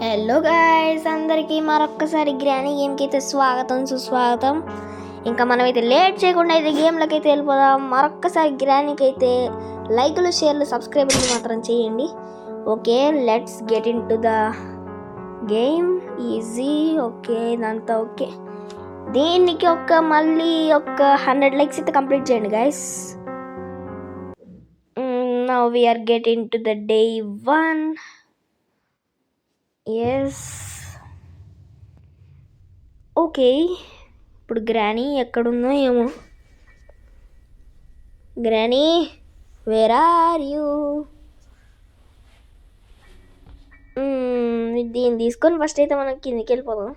Hello guys అందరికీ మరొక్కసారి granny గేమ్కి అయితే స్వాగతం సుస్వాగతం. ఇంకా మనమైతే లేట్ చేయకుండా అయితే గేమ్లకి అయితే వెళ్ళిపోదాం. మరొక్కసారి గ్రానీకి అయితే లైకులు షేర్లు సబ్స్క్రైబర్లు మాత్రం చేయండి. Okay let's get into the game easy okay ఇదంతా ఓకే. దీనికి ఒక మళ్ళీ ఒక హండ్రెడ్ లైక్స్ అయితే కంప్లీట్ చేయండి guys now we're get into the day one yes okay ఇప్పుడు గ్రానీ ఎక్కడుందో ఏమో. గ్రానీ వేర్ ఆర్ యూ దీన్ని తీసుకొని ఫస్ట్ అయితే మనం కిందికి వెళ్ళిపోదాం.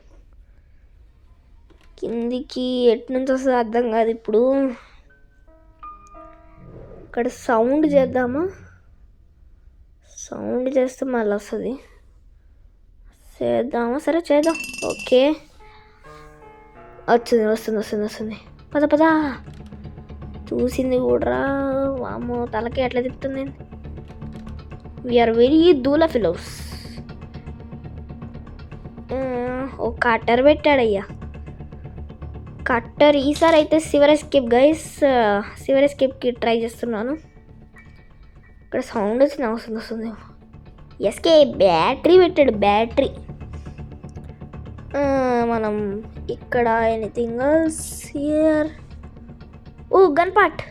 కిందికి ఎటు నుంచి వస్తుందో అర్థం కాదు ఇప్పుడు. ఇక్కడ సౌండ్ చేద్దామా? సౌండ్ చేస్తే మళ్ళీ వస్తుంది. చేద్దామా సరే చేద్దాం. ఓకే. వచ్చింది వస్తుంది వస్తుంది వస్తుంది. పద పద. చూసింది కూడా. వామ్మో తలకి ఎట్లా తిప్పుతుంది? వీఆర్ వెరీ దూల ఫిలోస్ ఓ కట్టర్ పెట్టాడయ్యా. కట్టర్ ఈసారి అయితే సివర్ ఎస్కేప్ గైస్ సివర్ ఎస్కేప్కి ట్రై చేస్తున్నాను. ఇక్కడ సౌండ్ వచ్చింది వస్తుంది వస్తుంది. ఎస్కే బ్యాటరీ పెట్టాడు బ్యాటరీ మనం ఇక్కడ anything else here oh gun part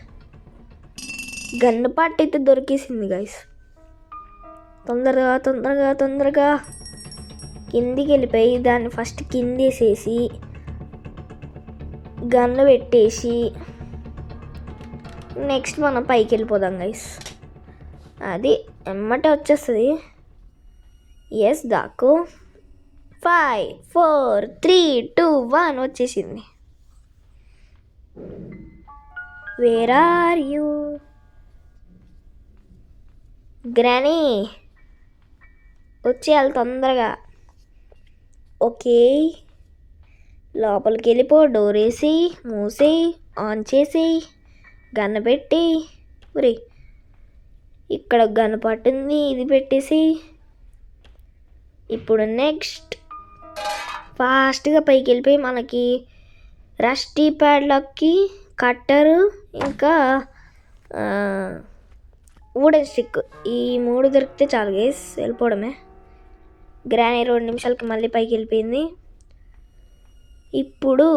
gun part అయితే దొరికేసింది గైస్ తొందరగా తొందరగా తొందరగా కిందికి వెళ్ళిపోయి దాన్ని ఫస్ట్ కిందేసేసి గన్ను పెట్టేసి నెక్స్ట్ మనం పైకి వెళ్ళిపోదాం గైస్ అది ఎమ్మటే వచ్చేస్తుంది. Yes దాకు. Five four three two one వచ్చేసింది. వేర్ ఆర్ యూ గ్రానీ వచ్చేయాలి తొందరగా. ఓకే లోపలికి వెళ్ళిపో డోర్ వేసి మూసేయి ఆన్ చేసి గన్న పెట్టి ఉరి ఇక్కడ గన్ పట్టింది ఇది పెట్టేసి ఇప్పుడు నెక్స్ట్ ఫాస్ట్గా పైకి వెళ్ళిపోయి మనకి రస్టీ ప్యాడ్లకి కట్టరు ఇంకా వుడెన్ స్టిక్. ఈ మూడు దొరికితే చాలు గేస్ వెళ్ళిపోవడమే. గ్రానీ రెండు నిమిషాలకి మళ్ళీ పైకి వెళ్ళిపోయింది ఇప్పుడు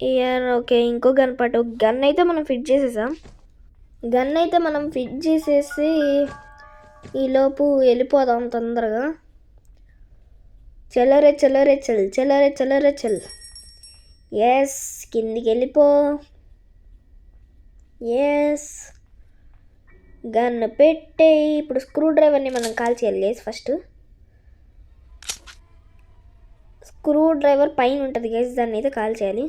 ఇయర్ ఓకే ఇంకో గన్ పట్టు గన్ అయితే మనం ఫిట్ చేసేసాం. గన్ అయితే మనం ఫిట్ చేసేసి ఈలోపు వెళ్ళిపోదాం తొందరగా. చల్లరే చల్లరే చల్ చల్లరే చల్లరే చల్. ఎస్ కిందికి వెళ్ళిపో. ఎస్ గన్ను పెట్టే. ఇప్పుడు స్క్రూ డ్రైవర్ని మనం కాల్ చేయాలి. గైస్ ఫస్ట్ స్క్రూ డ్రైవర్ పైన ఉంటుంది. గైస్ దాన్ని అయితే కాల్ చేయాలి.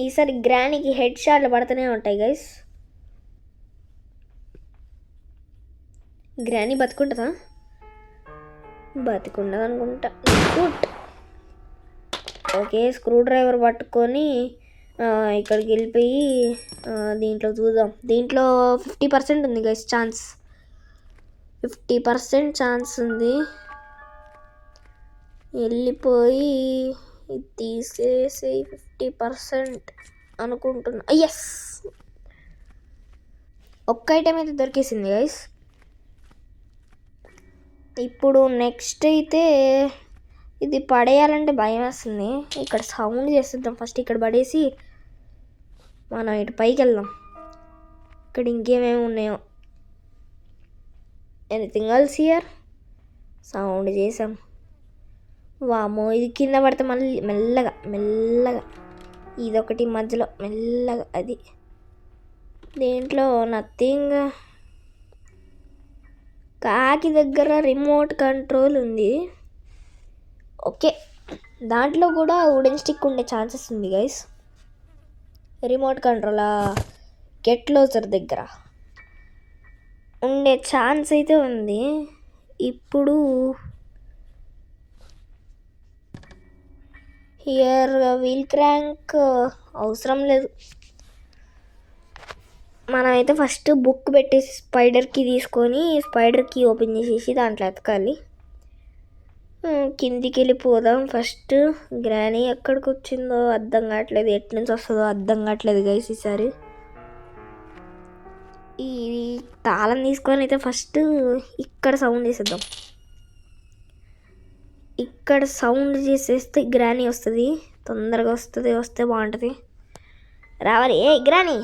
ఈసారి గ్రానికి హెడ్ షాట్లు పడుతూనే ఉంటాయి గైస్ గ్రాని బతుకుంటుందా? బతికుండదు అనుకుంటా. గుడ్ ఓకే స్క్రూ డ్రైవర్ పట్టుకొని ఇక్కడికి వెళ్ళిపోయి దీంట్లో చూద్దాం. దీంట్లో ఫిఫ్టీ పర్సెంట్ ఉంది guys chance fifty percent chance ఉంది. వెళ్ళిపోయి ఇది తీసేసి ఫిఫ్టీ పర్సెంట్ అనుకుంటున్నా. ఎస్ ఒక్క ఐటెం అయితే దొరికేసింది గైస్ ఇప్పుడు నెక్స్ట్ అయితే ఇది పడేయాలంటే భయం వేస్తుంది. ఇక్కడ సౌండ్ చేస్తుందాం ఫస్ట్ ఇక్కడ పడేసి మనం ఇటు పైకి వెళ్దాం. ఇక్కడ ఇంకేమేమి ఉన్నాయో. ఎనీథింగ్ ఎల్స్ హియర్ సౌండ్ చేసాం. వామో ఇది కింద పడితే మళ్ళీ మెల్లగా మెల్లగా. ఇదొకటి మధ్యలో మెల్లగా అది. దీంట్లో? నథింగ్ కాకి దగ్గర రిమోట్ కంట్రోల్ ఉంది. ఓకే. దాంట్లో కూడా వుడెన్ స్టిక్ ఉండే ఛాన్సెస్ ఉంది గైస్ రిమోట్ కంట్రోలా? గెట్లోజర్ దగ్గర. ఉండే ఛాన్స్ అయితే ఉంది. ఇప్పుడు హియర్ వీల్ క్రాంక్ అవసరం లేదు. మనమైతే ఫస్ట్ బుక్ పెట్టేసి స్పైడర్కి తీసుకొని స్పైడర్కి ఓపెన్ చేసేసి దాంట్లో ఎతకాలి కిందికి వెళ్ళిపోదాం ఫస్ట్ గ్రానీ ఎక్కడికి వచ్చిందో అర్థం కావట్లేదు. ఎటు నుంచి వస్తుందో అర్థం కావట్లేదు గైస్ ఈసారి. ఈ తాళం తీసుకొని అయితే ఫస్ట్ ఇక్కడ సౌండ్ చేసేద్దాం. ఇక్కడ సౌండ్ చేసేస్తే గ్రానీ వస్తుంది. తొందరగా వస్తుంది వస్తే బాగుంటుంది. రావాలి. ఏ గ్రానీ!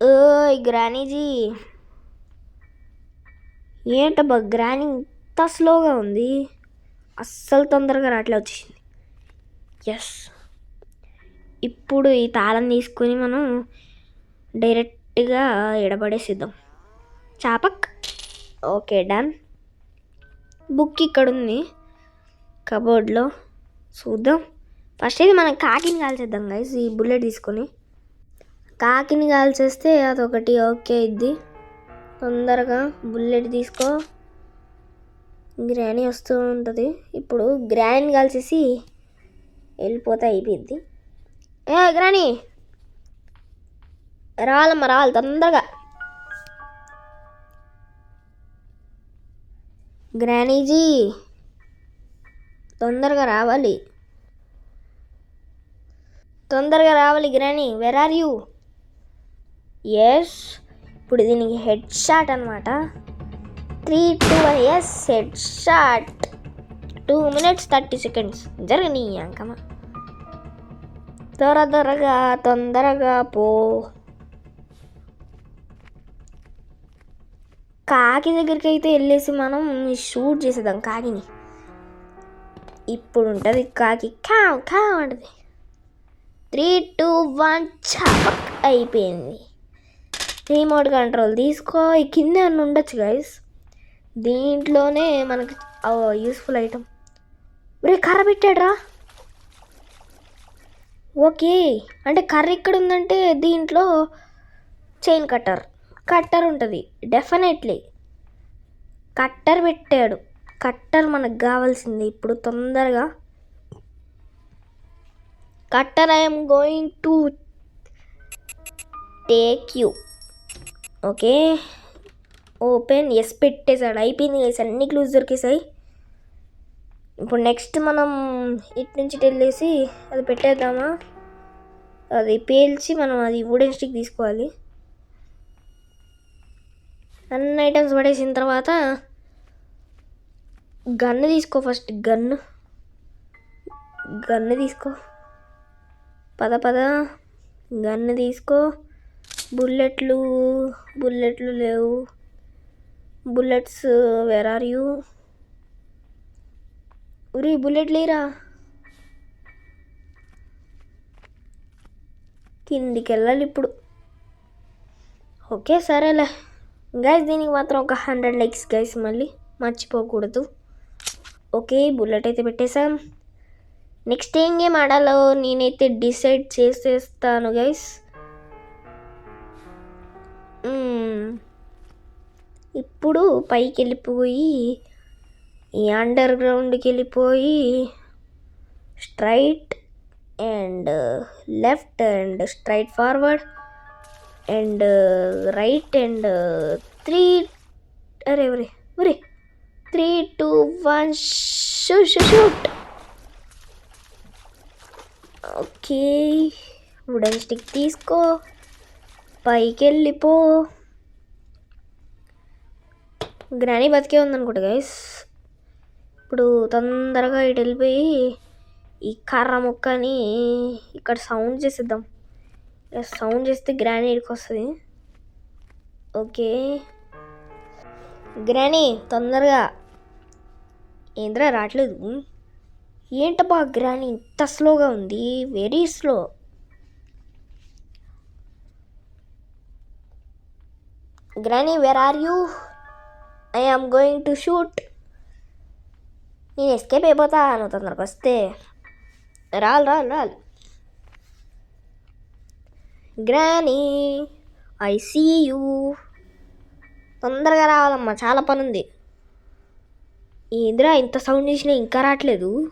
ఓయ్ గ్రానీజీ. ఏంటబ్బా గ్రానీ ఇంత స్లోగా ఉంది? అస్సలు తొందరగా రాట్లే వచ్చేసింది. ఎస్ ఇప్పుడు ఈ తాళం తీసుకొని మనం డైరెక్ట్గా ఎడబడేసిద్దాం. చాపక్. Okay done. బుక్ ఇక్కడ ఉంది కబోర్డ్లో. చూద్దాం. ఫస్ట్ అయితే మనం కాకిని కాల్చేద్దాం గైస్ ఈ బుల్లెట్ తీసుకొని. కాకిని కాల్చేస్తే అదొకటి ఓకే ఇది తొందరగా బుల్లెట్ తీసుకో. గ్రానీ వస్తూ ఉంటుంది. ఇప్పుడు గ్రాని కాల్చేసి వెళ్ళిపోతే అయిపోయింది ఏ గ్రాని! రాలమ్మ రాలి తొందరగా. గ్రానీజీ! తొందరగా రావాలి. తొందరగా రావాలి granny. Where are you yes ఇప్పుడు దీనికి హెడ్ షాట్ అనమాట three two yes head shot two minutes thirty seconds జరగని అంకమా త్వర త్వరగా తొందరగా పో. కాకి దగ్గరికి అయితే వెళ్ళేసి మనం షూట్ చేసేద్దాం కాకిని. ఇప్పుడు ఉంటుంది కాకి. కావ్ కావ్ అంటది. త్రీ టూ వన్ చపక్ అయిపోయింది. రిమోట్ కంట్రోల్ తీసుకో. ఈ కింద అని ఉండొచ్చు గైస్ దీంట్లోనే మనకి యూస్ఫుల్ ఐటమ్ రే కర్ర పెట్టాడ్రా. ఓకే. అంటే కర్ర ఇక్కడ ఉందంటే దీంట్లో చైన్ కట్టర్ కట్టర్ ఉంటుంది. డెఫినెట్లీ కట్టర్ పెట్టాడు. కట్టర్ మనకు కావాల్సింది ఇప్పుడు తొందరగా. Cutter I'm going to take you okay. Open. Yes పెట్టేశాడు. అయిపోయింది గైస్ అన్ని క్లూజ్ దొరికేసాయి ఇప్పుడు నెక్స్ట్ మనం ఇటు నుంచి ఇటు వెళ్ళేసి అది పెట్టేద్దామా? అది పేల్చి మనం అది వుడెన్ స్టిక్ తీసుకోవాలి. అన్ని ఐటమ్స్ పడేసిన తర్వాత గన్ను తీసుకో ఫస్ట్ గన్ను గన్ను తీసుకో. పద పద. గన్ను తీసుకో. బుల్లెట్లు బుల్లెట్లు లేవు. బుల్లెట్స్ వేర్ ఆర్ యూ ఉరి బుల్లెట్ లేరా? కిందికి వెళ్ళాలి ఇప్పుడు. ఓకే సరేలే. గైస్ దీనికి మాత్రం ఒక హండ్రెడ్ లైక్స్ గైస్ మళ్ళీ మర్చిపోకూడదు. ఓకే బుల్లెట్ అయితే పెట్టేశాం. నెక్స్ట్ ఏం గేమ్ ఆడాలో నేనైతే డిసైడ్ చేసేస్తాను గైస్ ఇప్పుడు పైకి వెళ్ళిపోయి ఈ అండర్ గ్రౌండ్కి వెళ్ళిపోయి straight and left and straight forward and right and three అరే ఒరే ఒరే three two one shoo shoot. Okay wooden stick తీసుకో. పైకి వెళ్ళిపో గ్రానీ బతికే ఉందనుకుంటా గైస్ ఇప్పుడు తొందరగా ఇటు వెళ్ళిపోయి ఈ కర్ర ముక్కని ఇక్కడ సౌండ్ చేసేద్దాం. సౌండ్ చేస్తే గ్రానీ ఇక్కడికి వస్తుంది. ఓకే. గ్రానీ తొందరగా. ఏంద్రా రావట్లేదు? ఏంటబ్బా గ్రానీ ఇంత స్లోగా ఉంది. Very slow granny where are you I am going to shoot నేను ఎస్కేప్ అయిపోతా నువ్వు తొందరగా వస్తే. రాలు రాలు రాలు. గ్రానీ ఐ సీ యూ తొందరగా రావాలమ్మా చాలా పని ఉంది ఏందిరా ఇంత సౌండ్ చేసినా ఇంకా రావట్లేదు.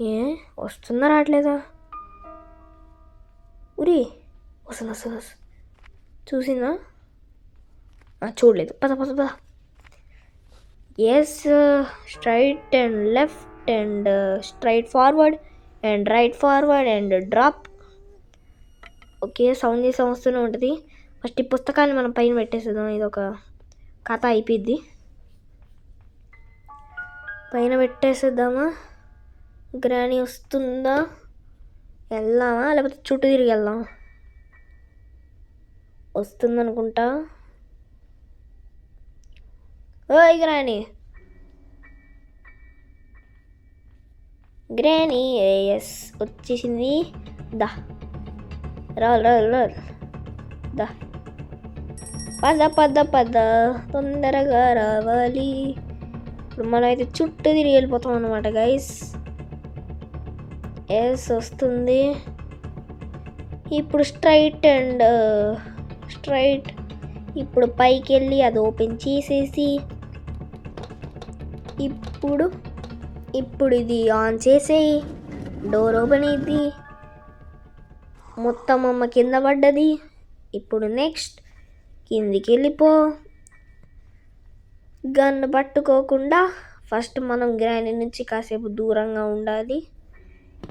ఏ వస్తుందా రావట్లేదా? ఉరి వస్తుంది వస్తుంది వస్తుంది. చూసిందా? చూడలేదు. పద పద పద. Yes straight and left and straight forward and right forward and drop okay sound చేసే వస్తూనే ఉంటుంది. ఫస్ట్ ఈ పుస్తకాన్ని మనం పైన పెట్టేసేద్దాం. ఇది ఒక కథ అయిపోద్ది పైన పెట్టేసేద్దామా? గ్రాని వస్తుందా? వెళ్దామా? లేకపోతే చుట్టూ తిరిగి వెళ్దాం వస్తుందనుకుంటా. ఓయ్ గ్రాని. గ్రాని ఎస్ వచ్చేసింది. దా. రాల్ రాల్ రాల్. దా. పద పద పద. తొందరగా రావాలి. ఇప్పుడు మనం అయితే చుట్టూ తిరిగి వెళ్ళిపోతాం అనమాట గైస్ ఎస్ వస్తుంది. ఇప్పుడు స్ట్రైట్ అండ్ స్ట్రైట్ ఇప్పుడు పైకి వెళ్ళి అది ఓపెన్ చేసేసి ఇప్పుడు ఇప్పుడు ఇది ఆన్ చేసేయి. డోర్ ఓపెన్ అయింది మొత్తం అమ్మ కింద పడ్డది. ఇప్పుడు నెక్స్ట్ కిందికి వెళ్ళిపో. గన్ పట్టుకోకుండా ఫస్ట్ మనం గ్రైండర్ నుంచి కాసేపు దూరంగా ఉండాలి.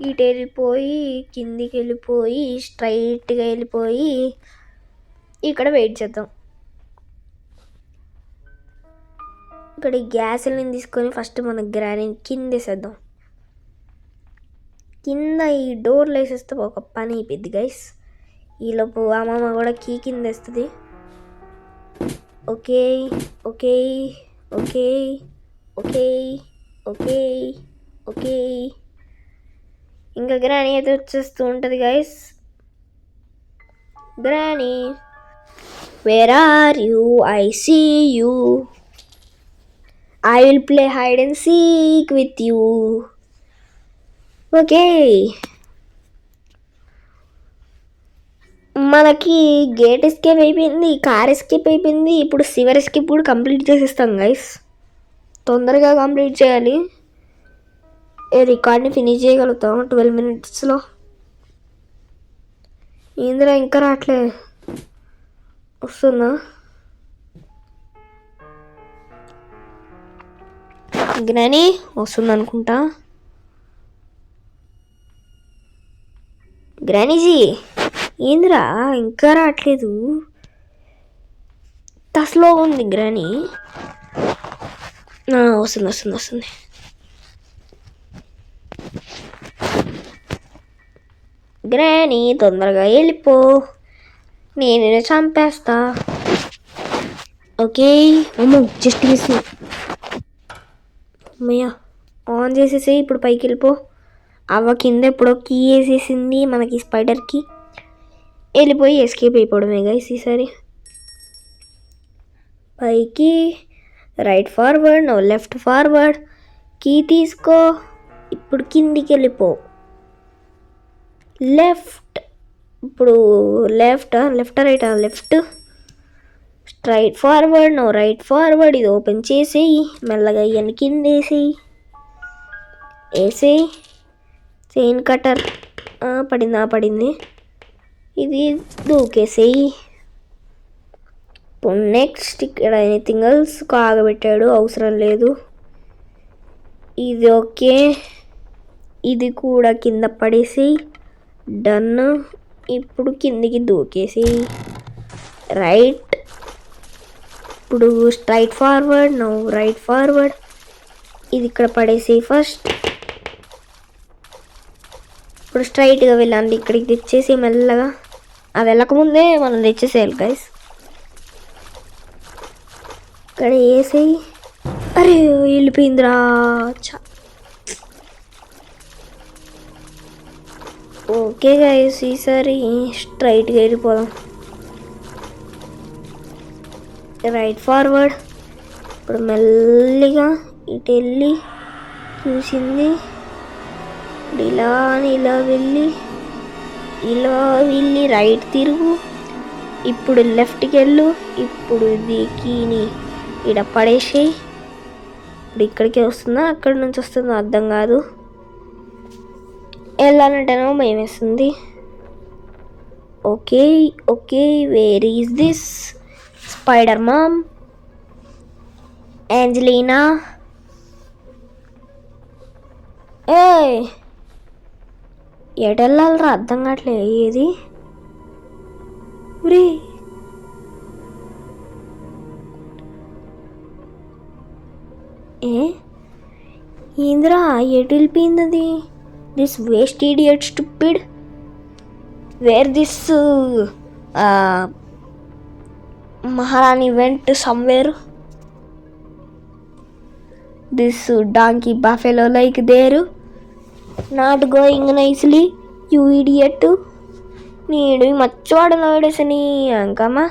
ఇటు వెళ్ళిపోయి కిందికి వెళ్ళిపోయి స్ట్రైట్గా వెళ్ళిపోయి ఇక్కడ వెయిట్ చేద్దాం. ఇక్కడ ఈ గ్యాసులను తీసుకొని ఫస్ట్ మన గ్రాని కింద వేసేద్దాం. కింద ఈ డోర్లు వేసేస్తే ఒక పని అయిపోద్ది గైస్ ఈలోపు అమ్మమ్మ కూడా కీ కింద వేస్తుంది. Okay okay okay okay okay okay. ఇంకా గ్రాని అయితే వచ్చేస్తూ ఉంటుంది guys granny where are you I see you I will play hide and seek with you okay మనకి గేట్ ఎస్కేప్ అయిపోయింది కార్ ఎస్కేప్ అయిపోయింది. ఇప్పుడు సివర్ ఎస్కేప్ కూడా కంప్లీట్ చేసేస్తాం గైస్ తొందరగా కంప్లీట్ చేయాలి. ఏ రికార్డ్ని ఫినిష్ చేయగలుగుతాం ట్వెల్వ్ మినిట్స్లో ఇందులో ఇంకా రావట్లే. వస్తుందా? గ్రాని వస్తుంది అనుకుంటా గ్రానీజీ ఏందిరా? ఇంకా రావట్లేదు. తస్లో ఉంది గ్రాని. వస్తుంది వస్తుంది వస్తుంది. గ్రాని తొందరగా వెళ్ళిపో. నేను చంపేస్తా. ఓకే? అమ్మ జస్ట్ మిస్. అమ్మయ్య ఆన్ చేసేసి ఇప్పుడు పైకి వెళ్ళిపో అవ్వ కింద ఎప్పుడో కీ వేసేసింది మనకి స్పైడర్కి వెళ్ళిపోయి ఎస్కేప్ అయిపోవడమే గైస్ ఈసారి. పైకి right forward no left forward key తీసుకో ఇప్పుడు కిందికి వెళ్ళిపో. లెఫ్ట్ ఇప్పుడు left left right left right forward no right forward ఇది ఓపెన్ చేసేయి మెల్లగా ఇవన్నీ కింద వేసేయి వేసేయి చైన్ కటర్ పడిందా పడింది. ఇది దూకేసేయి ఇప్పుడు నెక్స్ట్ ఇక్కడ ఎనీథింగ్ ఎల్స్ కాగబెట్టాడు అవసరం లేదు. ఇది ఓకే. ఇది కూడా కింద పడేసి డన్ ఇప్పుడు కిందికి దూకేసి. రైట్ ఇప్పుడు straight forward no right forward ఇది ఇక్కడ పడేసి ఫస్ట్ ఇప్పుడు స్ట్రైట్గా వెళ్ళండి ఇక్కడికి తెచ్చేసి మెల్లగా. అది వెళ్ళకముందే మనం తెచ్చేసేయాలి గైస్ ఇక్కడ వేసేయి అరే వెళ్ళిపోయిందిరా ఓకే గైస్ ఈసారి స్ట్రైట్గా వెళ్ళిపోదాం. రైట్ ఫార్వర్డ్ ఇప్పుడు మెల్లిగా ఇటు వెళ్ళి చూసింది. ఇప్పుడు ఇలా అని ఇలా వెళ్ళి ఇలా వెళ్ళి రైట్ తిరుగు. ఇప్పుడు లెఫ్ట్కి వెళ్ళు. ఇప్పుడు ఇది కీని ఇక్కడ పడేసేయి. ఇప్పుడు ఇక్కడికి వస్తుందా? అక్కడి నుంచి వస్తుందో అర్థం కాదు. వెళ్ళాలంటేనేమో భయం వేస్తుంది okay okay where is this spider mom Angelina ఏ ఎటెళ్ళాలరా? అర్థం కావట్లే ఏది? ఉరే. ఏ? ఏందిరా? ఎటు వెళ్ళిపోయింది అది this waste idiot stupid where this Maharani went somewhere this donkey buffalo like they're not going nicely you idiot నీడు మచ్చవాడు నీ Ankamma?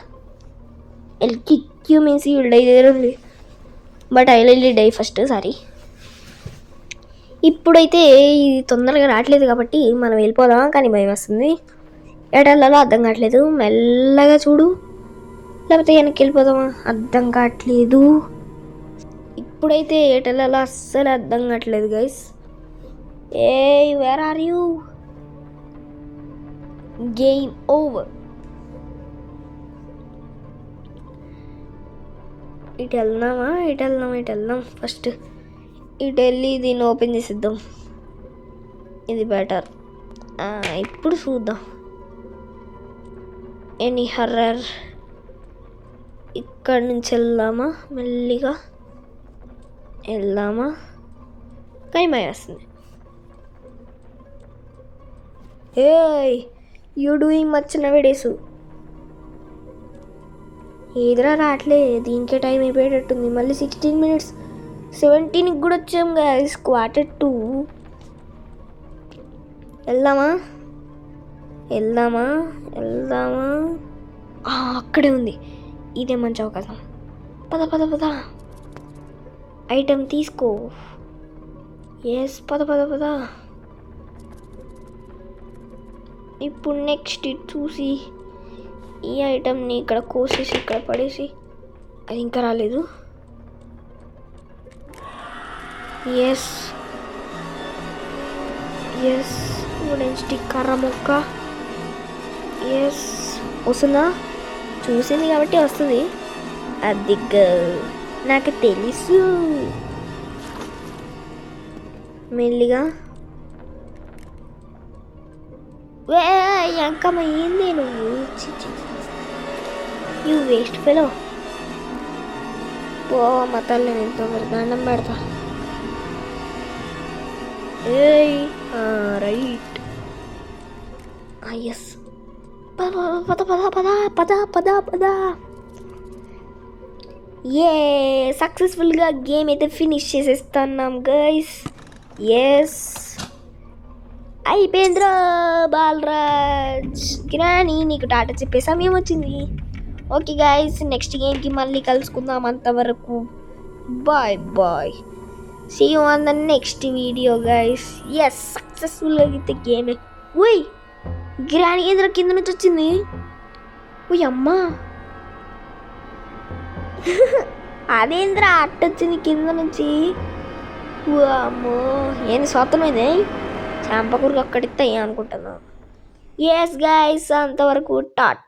I'll kick you means you die there but I I'll die first sorry ఇప్పుడైతే ఇది తొందరగా రావట్లేదు కాబట్టి మనం వెళ్ళిపోదాం కానీ భయం వస్తుంది. ఎడలలో అర్థం కావట్లేదు. మెల్లగా చూడు. లేకపోతే వెనక్కి వెళ్ళిపోదామా? అర్థం కావట్లేదు. ఇప్పుడైతే ఏటలలో అస్సలు అర్థం కావట్లేదు guys A where are you game over ఇటు వెళ్దామా? ఇటు వెళ్దాం ఇటు వెళ్దాం. ఫస్ట్ ఇటు వెళ్ళి దీన్ని ఓపెన్ చేసిద్దాం. ఇది బెటర్ ఇప్పుడు చూద్దాం. ఎనీ హర్రర్ ఇక్కడి నుంచి వెళ్దామా? మెల్లిగా వెళ్దామా? కైమాయ వస్తుంది. ఏయ్ యూ డూయింగ్ మచ్చిన నవేడేసు ఏదిరా రావట్లే దీనికే టైం అయిపోయేటట్టుంది. మళ్ళీ సిక్స్టీన్ మినిట్స్ సెవెంటీన్కి కూడా వచ్చాం గైస్ క్వార్టర్ టూ వెళ్దామా? వెళ్దామా? వెళ్దామా? అక్కడే ఉంది. ఇదే మంచి అవకాశం పద పద పద. ఐటెం తీసుకో. ఎస్ పద పద పద. ఇప్పుడు నెక్స్ట్ ఇట్ చూసి ఈ ఐటెంని ఇక్కడ కోసేసి ఇక్కడ పడేసి అది ఇంకా రాలేదు. ఎస్ ఎస్ వుడెన్ స్టిక్ కర్ర మొక్క. ఎస్ వస్తుందా? చూసింది కాబట్టి వస్తుంది. అది నాకు తెలుసు. మెల్లిగా. వే అంకమ్మ ఏంది నువ్వు? You waste fellow. పో మా తల్లి నేను తొందర దండం పెడతా. ఏయ్ రైట్. ఎస్ పద పద పద పద పద పద ఏ సక్సెస్ఫుల్గా గేమ్ అయితే ఫినిష్ చేసేస్తున్నాం గైస్ ఎస్ అయిపోయింద్ర బాలరాజ్. గిరాని నీకు టాటా చెప్పే సమయం వచ్చింది. ఓకే గాయస్ నెక్స్ట్ గేమ్కి మళ్ళీ కలుసుకుందాం అంతవరకు. Bye bye see you on the next video guys yes సక్సెస్ఫుల్గా అయితే గేమ్ ఓయ్ గ్రాని ఏంద్ర కింద నుంచి వచ్చింది. ఓ అమ్మా అదేంద్రా అట్టొచ్చింది కింద నుంచి? ఓ అమ్మో ఏంది స్వతంత్రమైంది చాంపకూరికి అక్కడిస్తే అనుకుంటున్నాను ఎస్ గైస్ అంతవరకు టాట్.